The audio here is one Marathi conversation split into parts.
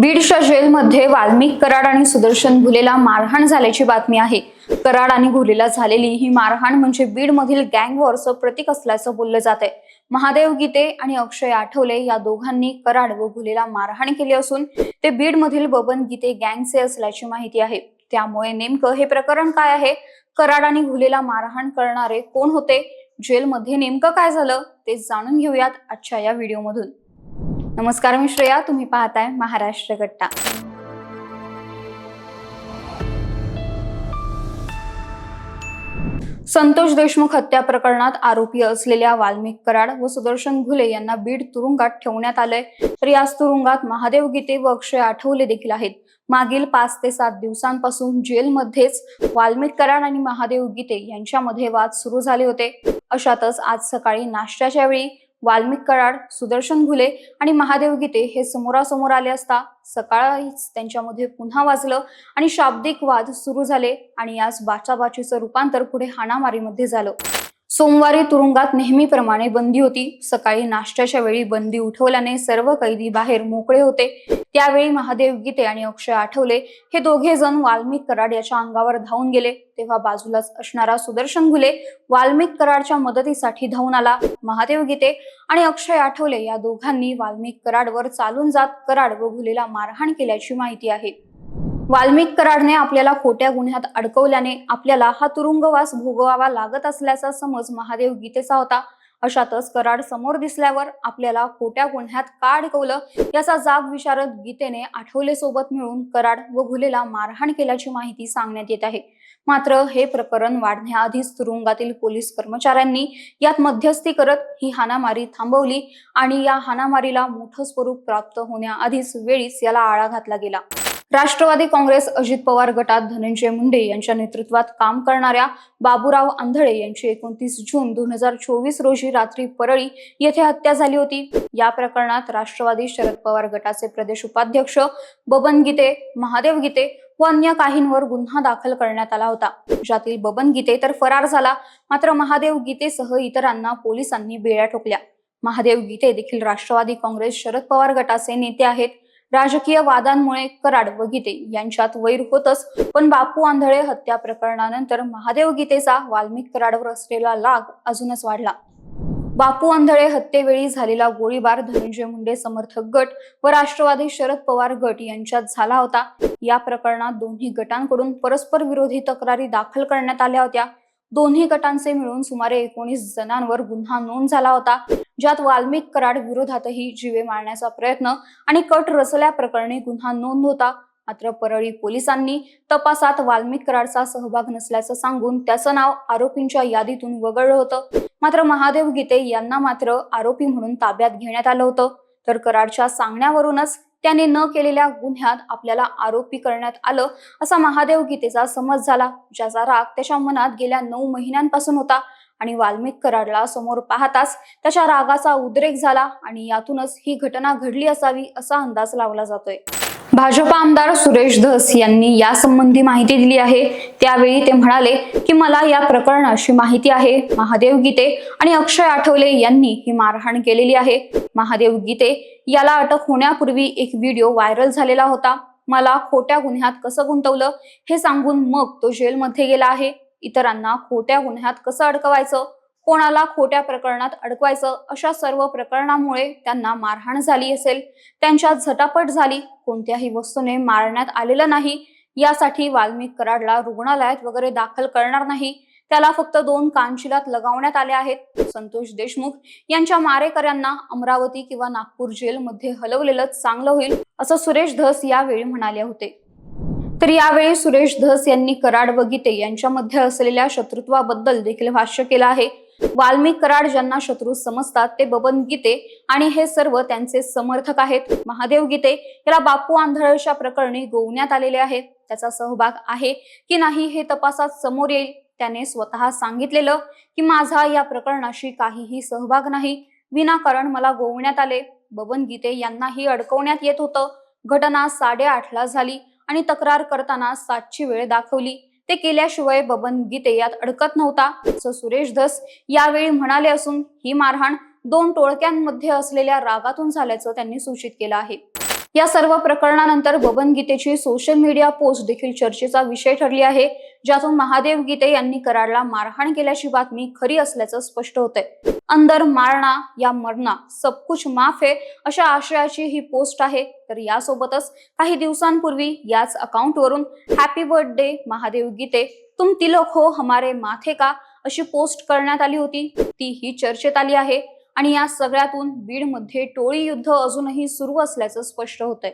बीडच्या जेलमध्ये वाल्मिक कराड आणि सुदर्शन भुलेला मारहाण झाल्याची बातमी आहे. कराड आणि घुलेला झालेली ही मारहाण म्हणजे बीडमधील गँग वॉरचं प्रतीक असल्याचं बोललं जात आहे. महादेव गीते आणि अक्षय आठवले या दोघांनी कराड व घुलेला मारहाण केली असून ते बीडमधील बबन गीते गँगचे असल्याची माहिती आहे. त्यामुळे नेमकं हे प्रकरण काय आहे? कराड आणि घुलेला मारहाण करणारे कोण होते? जेलमध्ये नेमकं काय झालं? ते जाणून घेऊयात आजच्या या व्हिडिओमधून. नमस्कार मी श्रेया तुम्ही पाहताय महाराष्ट्र गट्टा. संतोष देशमुख हत्या प्रकरणात आरोपी असलेल्या वाल्मिक कराड व सुदर्शन घुले यांना बीड तुरुंगात ठेवण्यात आलंय. तर याच तुरुंगात महादेव गीते व अक्षय आठवले देखील आहेत. मागील पाच ते सात दिवसांपासून जेलमध्येच वाल्मिक कराड आणि महादेव गीते यांच्यामध्ये वाद सुरू झाले होते. अशातच आज सकाळी नाश्त्याच्या वेळी वाल्मिक कराड सुदर्शन घुले आणि महादेव गीते हे समोरासमोर आले असता सकाळीच त्यांच्यामध्ये पुन्हा वाजलं आणि शाब्दिक वाद सुरू झाले आणि याच बाचाबाचीचं रूपांतर पुढे हाणामारीमध्ये झालं. सोमवारी तुरुंगात नेहमीप्रमाणे बंदी होती. सकाळी नाश्त्याच्या वेळी बंदी उठवल्याने सर्व कैदी बाहेर मोकळे होते. त्यावेळी महादेव गीते आणि अक्षय आठवले हे दोघे जण वाल्मिक कराड याच्या अंगावर धावून गेले. तेव्हा बाजूलाच असणारा सुदर्शन घुले वाल्मिक कराडच्या मदतीसाठी धावून आला. महादेव गीते आणि अक्षय आठवले या दोघांनी वाल्मिक कराडवर चालून जात कराड व घुलेला मारहाण केल्याची माहिती आहे. वाल्मिक कराडने आपल्याला खोट्या गुन्ह्यात अडकवल्याने आपल्याला हा तुरुंगवास भोगवावा लागत असल्याचा समज महादेव गीतेचा होता. अशातच कराड समोर दिसल्यावर आपल्याला खोट्या गुन्ह्यात का अडकवलं याचा जाब विचारत गीतेने आठवले सोबत मिळून कराड व घुलेला मारहाण केल्याची माहिती सांगण्यात येत आहे. मात्र हे प्रकरण वाढण्याआधीच तुरुंगातील पोलीस कर्मचाऱ्यांनी यात मध्यस्थी करत ही हाणामारी थांबवली आणि या हाणामारीला मोठं स्वरूप प्राप्त होण्याआधीच वेळीच याला आळा घातला गेला. राष्ट्रवादी काँग्रेस अजित पवार गटात धनंजय मुंडे यांच्या नेतृत्वात काम करणाऱ्या बाबूराव आंधळे यांची एकोणतीस जून दोन हजार चोवीस रोजी रात्री परळी येथे हत्या झाली होती. या प्रकरणात राष्ट्रवादी शरद पवार गटाचे प्रदेश उपाध्यक्ष बबन गीते महादेव गीते व अन्य काहींवर गुन्हा दाखल करण्यात आला होता. ज्यातील बबन गीते तर फरार झाला मात्र महादेव गीतेसह इतरांना पोलिसांनी बेड्या ठोकल्या. महादेव गीते देखील राष्ट्रवादी काँग्रेस शरद पवार गटाचे नेते आहेत. राजकीय वादांमुळे कराड व गीते यांच्यात वैर होतच पण बापू आंधळे हत्या प्रकरणानंतर महादेव गीतेचा वाल्मिक कराडवर असलेला लाग अजूनच वाढला. बापू आंधळे हत्येवेळी झालेला गोळीबार धनंजय मुंडे समर्थक गट व राष्ट्रवादी शरद पवार गट यांच्यात झाला होता. या प्रकरणात दोन्ही गटांकडून परस्पर विरोधी तक्रारी दाखल करण्यात आल्या होत्या. दोन्ही गटांचे मिळून सुमारे एकोणीस जणांवर गुन्हा नोंद झाला होता. ज्यात वाल्मिक कराड विरोधातही जीवे मारण्याचा प्रयत्न आणि कट रचल्या प्रकरणी गुन्हा नोंद होता. मात्र परळी पोलिसांनी तपासात वाल्मिक कराडचा सहभाग नसल्याचं सांगून त्याचं नाव आरोपींच्या यादीतून वगळलं होतं. मात्र महादेव गीते यांना मात्र आरोपी म्हणून ताब्यात घेण्यात आलं होतं. तर कराडच्या सांगण्यावरूनच त्याने न केलेल्या गुन्ह्यात आपल्याला आरोपी करण्यात आलं असा महादेव गीतेचा समज झाला ज्याचा राग त्याच्या मनात गेल्या नऊ महिन्यांपासून होता. आणि वाल्मिक कराडला समोर पाहताच त्याच्या रागाचा उद्रेक झाला आणि यातूनच ही घटना घडली असावी असा अंदाज लावला जातोय. भाजपा आमदार सुरेश धस यांनी यासंबंधी माहिती दिली आहे. त्यावेळी ते म्हणाले की मला या प्रकरणाची माहिती आहे. महादेव गीते आणि अक्षय आठवले यांनी ही मारहाण केलेली आहे. महादेव गीते याला अटक होण्यापूर्वी एक व्हिडिओ व्हायरल झालेला होता. मला खोट्या गुन्ह्यात कसं गुंतवलं हे सांगून मग तो जेलमध्ये गेला आहे. इतरांना खोट्या गुन्ह्यात कसं अडकवायचं? कोणाला खोट्या प्रकरणात अडकवायचं? अशा सर्व प्रकरणामुळे त्यांना मारहाण झाली असेल. त्यांच्यात झटापट झाली. कोणत्याही वस्तूने मारण्यात आलेलं नाही. यासाठी वाल्मिक कराडला रुग्णालयात वगैरे दाखल करणार नाही. त्याला फक्त दोन कानशिलात लगावण्यात आले आहेत. संतोष देशमुख यांच्या मारेकऱ्यांना अमरावती किंवा नागपूर जेलमध्ये हलवलेलं चांगलं होईल असं सुरेश धस यावेळी म्हणाले होते. तर यावेळी सुरेश धस यांनी कराड व गीते यांच्यामध्ये असलेल्या शत्रुत्वाबद्दल देखील भाष्य केलं आहे. वाल्मिक कराड ज्यांना शत्रू समजतात ते बबन गीते आणि हे सर्व त्यांचे समर्थक आहेत. महादेव गीते याला बापू आंधळच्या प्रकरणी गोवण्यात आलेले आहे त्याचा सहभाग आहे की नाही हे तपासात समोर येईल. त्याने स्वतः सांगितलेलं की माझा या प्रकरणाशी काहीही सहभाग नाही. विनाकारण मला गोवण्यात आले. बबन गीते यांनाही अडकवण्यात येत होतं. घटना साडेआठला झाली. आणि तक्रार करताना सातची वेळ दाखवली. ते केल्याशिवाय बबन गीते यात अडकत नव्हता. असं सुरेश धस यावेळी म्हणाले असून ही मारहाण दोन टोळक्यांमध्ये असलेल्या रागातून झाल्याचं त्यांनी सूचित केलं आहे. या सर्व प्रकरणानंतर बबन गीतेची सोशल मीडिया पोस्ट देखील चर्चेचा विषय ठरली आहे ज्यातून महादेव गीते यांनी कराडला मारहाण केल्याची बातमी खरी असल्याचं स्पष्ट होतंय. अंदर मारणा या मरणा सब कुछ माफ आहे अशा आशयाची ही पोस्ट आहे. तर यासोबतच काही दिवसांपूर्वी याच अकाउंटवरून हॅपी बर्थडे महादेव गीते तुम तिलक हो हमारे माथे का अशी पोस्ट करण्यात आली होती. ती ही चर्चेत आली आहे. आणि या सगळ्यातून बीडमध्ये टोळी युद्ध अजूनही सुरू असल्याचं स्पष्ट होतंय.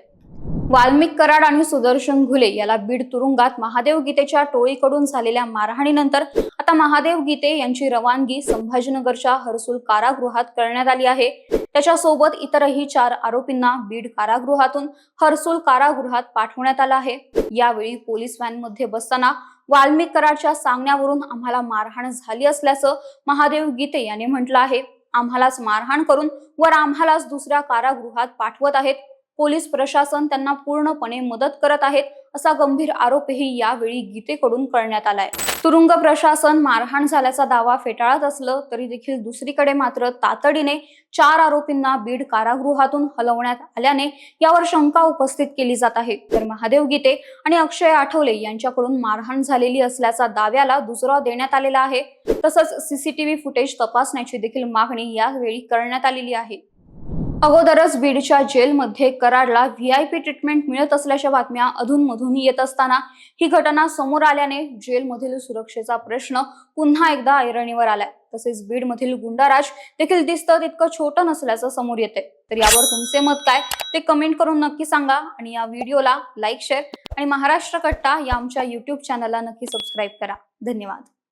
वाल्मिक कराड आणि सुदर्शन घुले याला बीड तुरुंगात महादेव गीतेच्या टोळीकडून झालेल्या मारहाणीनंतर आता महादेव गीते यांची रवानगी संभाजीनगरच्या हर्सुल कारागृहात करण्यात आली आहे. त्याच्यासोबत इतरही चार आरोपींना बीड कारागृहातून हर्सुल कारागृहात पाठवण्यात आलं आहे. यावेळी पोलीस व्हॅनमध्ये बसताना वाल्मिक कराडच्या सांगण्यावरून आम्हाला मारहाण झाली असल्याचं महादेव गीते यांनी म्हटलं आहे. आम्हालाच मारहाण करून वर आम्हालाच दुसऱ्या कारागृहात पाठवत आहेत. पोलीस प्रशासन त्यांना पूर्णपणे मदत करत आहेत असा गंभीर आरोपही यावेळी गीतेकडून करण्यात आलाय. तुरुंग प्रशासन मारहाण झाल्याचा दावा फेटाळत असलं तरी देखील दुसरीकडे मात्र तातडीने चार आरोपींना बीड कारागृहातून हलवण्यात आल्याने यावर शंका उपस्थित केली जात आहे. तर महादेव गीते आणि अक्षय आठवले यांच्याकडून मारहाण झालेली असल्याचा दाव्याला दुजरा देण्यात आलेला आहे. तसंच सीसीटीव्ही फुटेज तपासण्याची देखील मागणी यावेळी करण्यात आलेली आहे. अगोदरच बीडच्या जेलमध्ये कराडला व्हीआयपी ट्रीटमेंट मिळत असल्याच्या बातम्या अधूनमधून येत असताना ही घटना समोर आल्याने जेलमधील सुरक्षेचा प्रश्न पुन्हा एकदा ऐरणीवर आलाय. तसेच बीडमधील गुंडाराज देखील दिसतं तितकं छोटं नसल्याचं समोर येते तर यावर तुमचे मत काय? ते कमेंट करून नक्की सांगा आणि या व्हिडिओला लाईक शेअर आणि महाराष्ट्र कट्टा या आमच्या युट्यूब चॅनलला नक्की सबस्क्राईब करा. धन्यवाद.